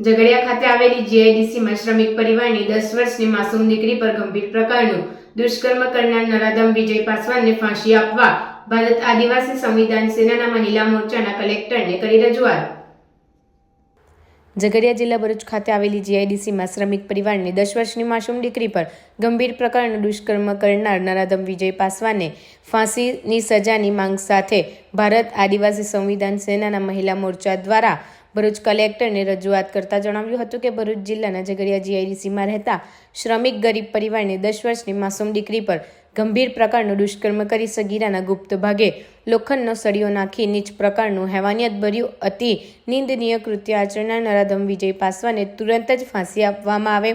ઝઘડિયા ખાતે આવેલી જીઆઈડીસીમાં શ્રમિક પરિવારની દસ વર્ષની માસૂમ દીકરી પર ગંભીર પ્રકારનું દુષ્કર્મ કરનાર નરાધમ વિજય પાસવાનને ફાંસી આપવા ભારત આદિવાસી સંવિધાન સેનાના મહિલા મોરચાના કલેક્ટરને કરી રજૂઆત. ઝઘડિયા જિલ્લા ભરૂચ ખાતે આવેલી જીઆઈડીસીમાં શ્રમિક પરિવારની દસ વર્ષની માસૂમ દીકરી પર ગંભીર પ્રકારનું દુષ્કર્મ કરનાર નરાધમ વિજય પાસવાને ફાંસીની સજાની માંગ સાથે ભારત આદિવાસી સંવિધાન સેનાના મહિલા મોરચા દ્વારા ભરૂચ કલેક્ટરને રજૂઆત કરતા જણાવ્યું હતું કે ભરૂચ જિલ્લાના ઝઘડિયા જીઆઈડીસીમાં રહેતા શ્રમિક ગરીબ પરિવારની દસ વર્ષની માસૂમ દીકરી પર ગંભીર પ્રકારનું દુષ્કર્મ કરી સગીરાના ગુપ્ત ભાગે લોખંડનો સળિયો નાખી નીચ પ્રકારનું હેવાનિયત ભર્યું અતિ નિંદનીય કૃત્ય આચરનાર નરાધમ વિજય પાસવાને તુરંત જ ફાંસી આપવામાં આવે.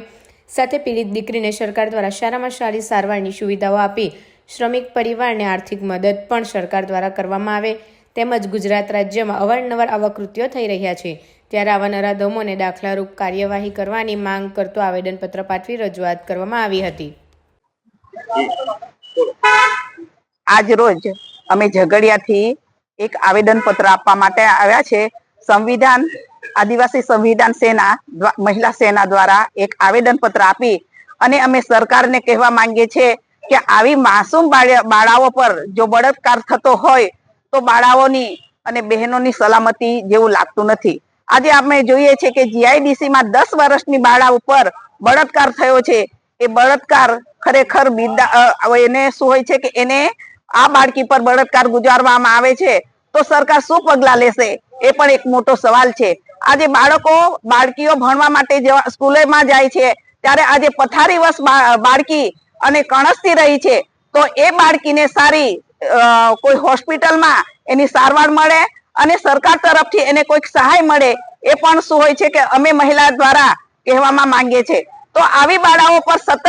સાથે પીડિત દીકરીને સરકાર દ્વારા સારામાં સારી સારવારની સુવિધાઓ આપી શ્રમિક પરિવારને આર્થિક મદદ પણ સરકાર દ્વારા કરવામાં આવે. તેમજ ગુજરાત રાજ્યમાં અવારનવાર આવા કૃત્યો થઈ રહ્યા છે. ત્યારે આવા નરાધમોને દાખલારૂપ કાર્યવાહી કરવાની માંગ કરતો આવેદનપત્ર પાઠવી રજૂઆત કરવામાં આવી હતી. આજ રોજ અમે ઝઘડિયાથી એક આવેદન પત્ર આપવા માટે આવ્યા છે. સંવિધાન, આદિવાસી સંવિધાન સેના મહિલા સેના દ્વારા એક આવેદન પત્ર આપી અને અમે સરકારને કહેવા માંગીએ છીએ કે આવી માસૂમ બાળ- બાળાઓ પર જો બળાત્કાર થતો હોય તો બાળાઓની અને બહેનોની સલામતી જેવું લાગતું નથી. આજે આપણે જોઈએ છે કે જીઆઈડીસી માં દસ વર્ષની બાળા ઉપર બળાત્કાર થયો છે. એ બળાત્કાર ખરેખર બિરદા એને શું હોય છે કે એને આ બાળકી પર બળાત્કાર ગુજારવામાં આવે છે. તો સરકાર શું પગલા લેશે? એ પણ એક મોટો સવાલ છે. આજે બાળકો, બાળકીઓ ભણવા માટે સ્કૂલેમાં જાય છે. ત્યારે આજે પથારી વર્ષ બાળકી અને કણસતી રહી છે. તો એ બાળકીને સારી કોઈ હોસ્પિટલમાં એની સારવાર મળે અને સરકાર તરફથી એને કોઈક સહાય મળે, એ પણ શું હોય છે કે અમે મહિલા દ્વારા કહેવામાં માંગીએ છીએ તો આવી બાળાઓ પર સતત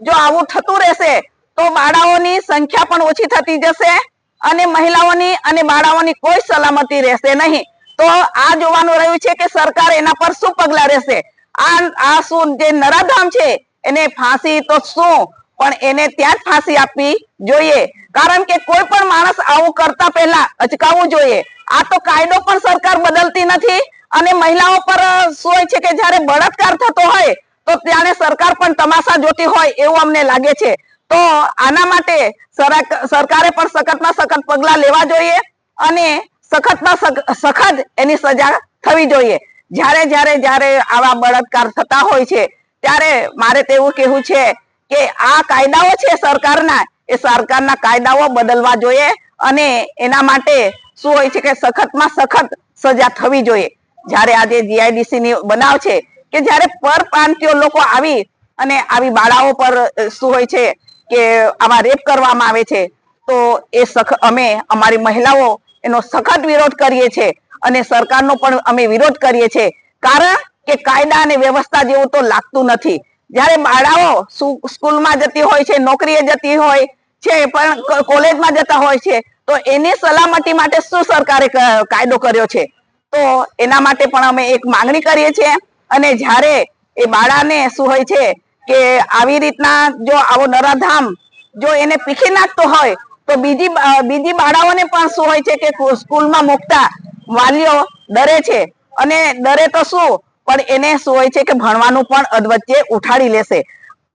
જો આવું થતું રહેશે, તો બાળાઓની સંખ્યા પણ ઓછી થતી જશે અને મહિલાઓની અને બાળાઓની કોઈ સલામતી રહેશે નહીં. તો આ જોવાનું રહ્યું છે કે સરકાર એના પર શું પગલા રહેશે? આ આ શું જે નરાધામ છે, એને ફાંસી તો શું? પણ એને ત્યાં જ ફાંસી આપવી જોઈએ. કારણ કે કોઈ પણ માણસ આવું કરતા પહેલા અચકાવવું જોઈએ. આ તો કાયદો પણ સરકાર બદલતી નથી અને મહિલાઓ પર શું હોય છે કે જ્યારે બળાત્કાર થતો હોય, તો ત્યારે સરકાર પણ તમાશા જોતી હોય એવું અમને લાગે છે. તો આના માટે સરાક- સરકારે પણ સખતમાં સખત પગલા લેવા જોઈએ અને સખતમાં સખત એની સજા થવી જોઈએ. જ્યારે જ્યારે જ્યારે આવા બળાત્કાર થતા હોય છે, ત્યારે મારે તેવું કહેવું છે કે આ કાયદાઓ છે સરકારના એ સરકારના કાયદાઓ બદલવા જોઈએ અને એના માટે શું હોય છે કે સખતમાં સખત સજા થવી જોઈએ. જ્યારે આજે જીઆઈડીસી ની બનાવ છે કે જ્યારે પરપ્રાંતિયો લોકો આવી અને આવી બાળાઓ પર શું હોય છે કે આવા રેપ કરવામાં આવે છે, તો એ સખ, અમે, અમારી મહિલાઓ એનો સખત વિરોધ કરીએ છીએ અને સરકારનો પણ અમે વિરોધ કરીએ છીએ. કારણ કે કાયદા અને વ્યવસ્થા જેવું તો લાગતું નથી. જ્યારે બાળાઓ સ્કૂલમાં જતી હોય છે, નોકરીએ જતી હોય છે, પણ કોલેજમાં જતા હોય છે. તો એની સલામતી માટે શું સરકારે કાયદો કર્યો છે? તો એના માટે પણ અમે એક માંગણી કરીએ છીએ. અને જ્યારે એ બાળાને શું હોય છે કે આવી રીતના જો આવો નરાધામ જો એને પીખી નાખતો હોય, તો બીજી બીજી બાળાઓને પણ શું હોય છે કે, સ્કૂલમાં મૂકતા વાલીઓ ડરે છે. અને ડરે તો શું? પણ એને શું હોય છે કે ભણવાનું પણ અધવચ્ચે ઉઠાડી લેશે.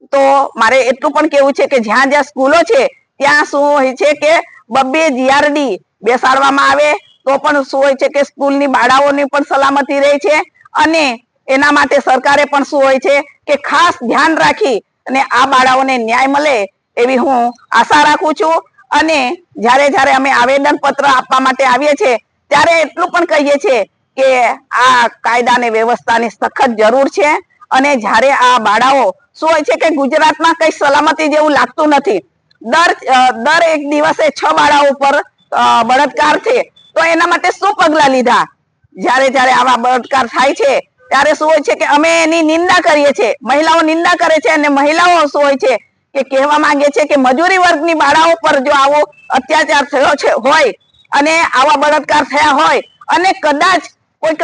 તો મારે એટલું પણ કેવું છે કે જ્યાં જ્યાં સ્કૂલો છે, ત્યાં શું હોય છે કે બબ્બે જીઆરડી બેસાડવામાં આવે, તો પણ શું હોય છે કે સ્કૂલની બાળાઓની પણ સલામતી રહે છે અને એના માટે સરકારે પણ શું હોય છે કે ખાસ ધ્યાન રાખી અને આ બાળાઓને ન્યાય મળે એવી હું આશા રાખું છું. અને જ્યારે જ્યારે અમે આવેદન પત્ર આપવા માટે આવીએ છીએ, ત્યારે એટલું પણ કહીએ છીએ કે આ કાયદા ને વ્યવસ્થાની સખત જરૂર છે. અને જ્યારે આ બાળાઓ શું હોય છે કે ગુજરાતમાં કઈ સલામતી જેવું લાગતું નથી, દર દર એક દિવસે છ બાળાઓ ઉપર બળાત્કાર છે, તો એના માટે શું પગલા લીધા? જ્યારે જ્યારે આવા બળાત્કાર થાય છે, ત્યારે શું હોય છે કે અમે એની નિંદા કરીએ છીએ, મહિલાઓ નિંદા કરે છે અને મહિલાઓ શું હોય છે કે કહેવા માંગે છે કે મજૂરી વર્ગની બાળાઓ પર જો આવો અત્યાચાર થયો છે, હોય અને આવા બળાત્કાર થયા હોય અને કદાચ કોઈ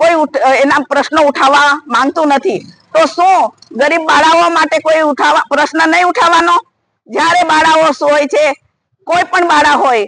કોઈ એના પ્રશ્નો ઉઠાવવા માંગતું નથી. તો શું? ગરીબ બાળાઓ માટે કોઈ ઉઠાવવા, પ્રશ્ન નહીં ઉઠાવવાનો? જ્યારે બાળાઓ હોય છે, કોઈ પણ બાળા હોય,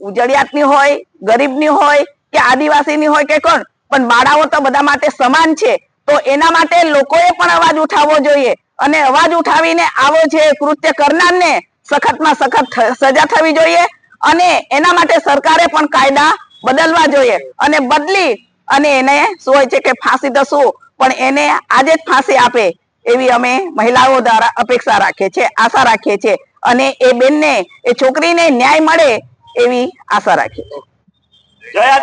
ઉજળિયાતની હોય, ગરીબની હોય કે આદિવાસીની હોય કે કોણ, પણ બાળાઓ તો બધા માટે સમાન છે, તો એના માટે લોકોએ પણ અવાજ ઉઠાવવો જોઈએ. અને અવાજ ઉઠાવીને આવો જે કૃત્ય કરનારને સખતમાં સખત સજા થવી જોઈએ અને એના માટે સરકારે પણ કાયદા બદલવા જોઈએ. અને બદલી અને એને શું હોય છે કે ફાંસી તો પણ એને આજે જ ફાંસી આપે એવી અમે મહિલાઓ દ્વારા અપેક્ષા રાખીએ છીએ આશા રાખીએ છીએ અને એ બેનને, એ છોકરીને ન્યાય મળે એવી આશા રાખીએ છીએ.